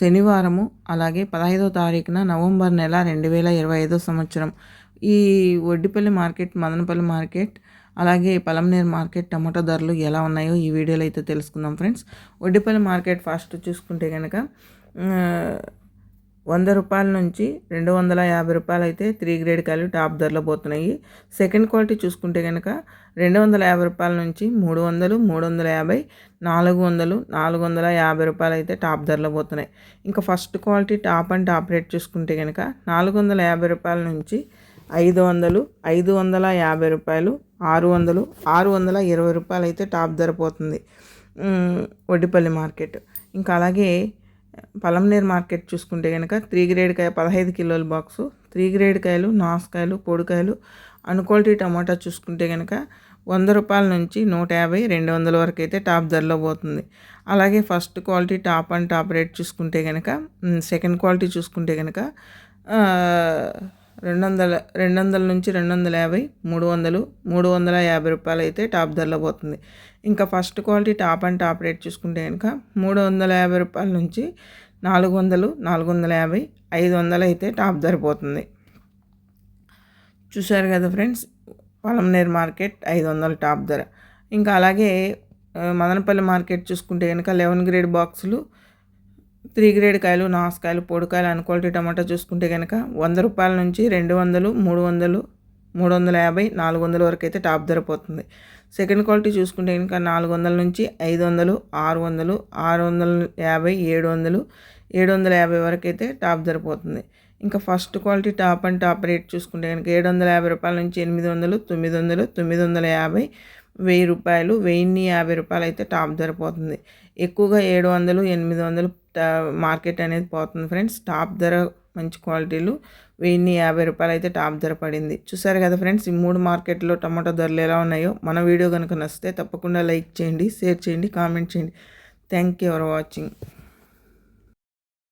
శనివారము అలాగే పదహైదో తారీఖున నవంబర్ నెల రెండు వేల ఇరవై ఐదో సంవత్సరం. ఈ ఒడ్డిపల్లి మార్కెట్ మదనపల్లి మార్కెట్ అలాగే పలంనేరు మార్కెట్ టమాటో ధరలు ఎలా ఉన్నాయో ఈ వీడియోలో అయితే తెలుసుకుందాం ఫ్రెండ్స్. ఒడ్డిపల్లి మార్కెట్ ఫస్ట్ చూసుకుంటే కనుక వంద రూపాయల నుంచి రెండు వందల యాభై రూపాయలు అయితే త్రీ గ్రేడ్ కాయలు టాప్ ధరలో పోతున్నాయి. సెకండ్ క్వాలిటీ చూసుకుంటే కనుక రెండు వందల యాభై రూపాయల నుంచి మూడు వందలు మూడు వందల యాభై నాలుగు వందలు నాలుగు వందల యాభై రూపాయలు అయితే టాప్ ధరలో పోతున్నాయి. ఇంకా first quality top and top rate చూసుకుంటే కనుక నాలుగు వందల యాభై రూపాయల నుంచి ఐదు వందలు ఐదు వందల యాభై రూపాయలు ఆరు వందలు ఆరు వందల ఇరవై రూపాయలు అయితే టాప్ ధర పోతుంది. వడ్డిపల్లి మార్కెట్. ఇంకా అలాగే పలంనేర్ మార్కెట్ చూసుకుంటే కనుక త్రీ గ్రేడ్ కాయ పదహైదు కిలోల బాక్సు త్రీ గ్రేడ్ కాయలు నాసుకాయలు పొడికాయలు అన్క్వాలిటీ టమాటా చూసుకుంటే కనుక వంద రూపాయల నుంచి నూట యాభై రెండు వందల వరకు అయితే టాప్ ధరలో పోతుంది. అలాగే first quality top and top rate చూసుకుంటే కనుక సెకండ్ క్వాలిటీ చూసుకుంటే కనుక రెండు వందల రెండు వందల నుంచి రెండు వందల యాభై మూడు వందలు మూడు వందల యాభై రూపాయలు అయితే టాప్ ధరలో పోతుంది. ఇంకా first quality top and top rate చూసుకుంటే కనుక మూడు వందల యాభై రూపాయల నుంచి నాలుగు వందలు నాలుగు వందల యాభై ఐదు వందలు అయితే టాప్ ధర పోతుంది. చూశారు కదా ఫ్రెండ్స్ పొలంనేరు మార్కెట్ ఐదు వందల టాప్ ధర. ఇంకా అలాగే మదనపల్లి మార్కెట్ చూసుకుంటే కనుక లెవెన్ గ్రేడ్ బాక్సులు త్రీ గ్రేడ్ కాయలు నాసుకాయలు పొడికాయలు అన్ క్వాలిటీ టమాటా చూసుకుంటే కనుక వంద రూపాయల నుంచి రెండు వందలు మూడు వందలు మూడు వందల యాభై నాలుగు వందల వరకు అయితే టాప్ ధర పోతుంది. సెకండ్ క్వాలిటీ చూసుకుంటే కనుక నాలుగు వందల నుంచి ఐదు వందలు ఆరు వందలు ఆరు వందల యాభై ఏడు వందలు ఏడు వందల యాభై వరకు అయితే టాప్ ధర పోతుంది ఇంకా first quality top and top rate చూసుకుంటే కనుక ఏడు వందల యాభై రూపాయల నుంచి ఎనిమిది వందలు తొమ్మిది వందలు తొమ్మిది వందల యాభై వెయ్యి రూపాయలు వెయ్యిన్ని యాభై రూపాయలు అయితే టాప్ ధర పోతుంది ఎక్కువగా ఏడు వందలు ఎనిమిది వందలు మార్కెట్ అనేది పోతుంది ఫ్రెండ్స్. టాప్ ధర మంచి క్వాలిటీలు వెయ్యిన్ని యాభై రూపాయలు అయితే టాప్ ధర పడింది. చూసారు కదా ఫ్రెండ్స్ ఈ మూడు మార్కెట్లో టమాటో ధరలు ఎలా ఉన్నాయో? మన వీడియో కనుక నచ్చితే తప్పకుండా లైక్ చేయండి షేర్ చేయండి కామెంట్ చేయండి. Thank you for watching.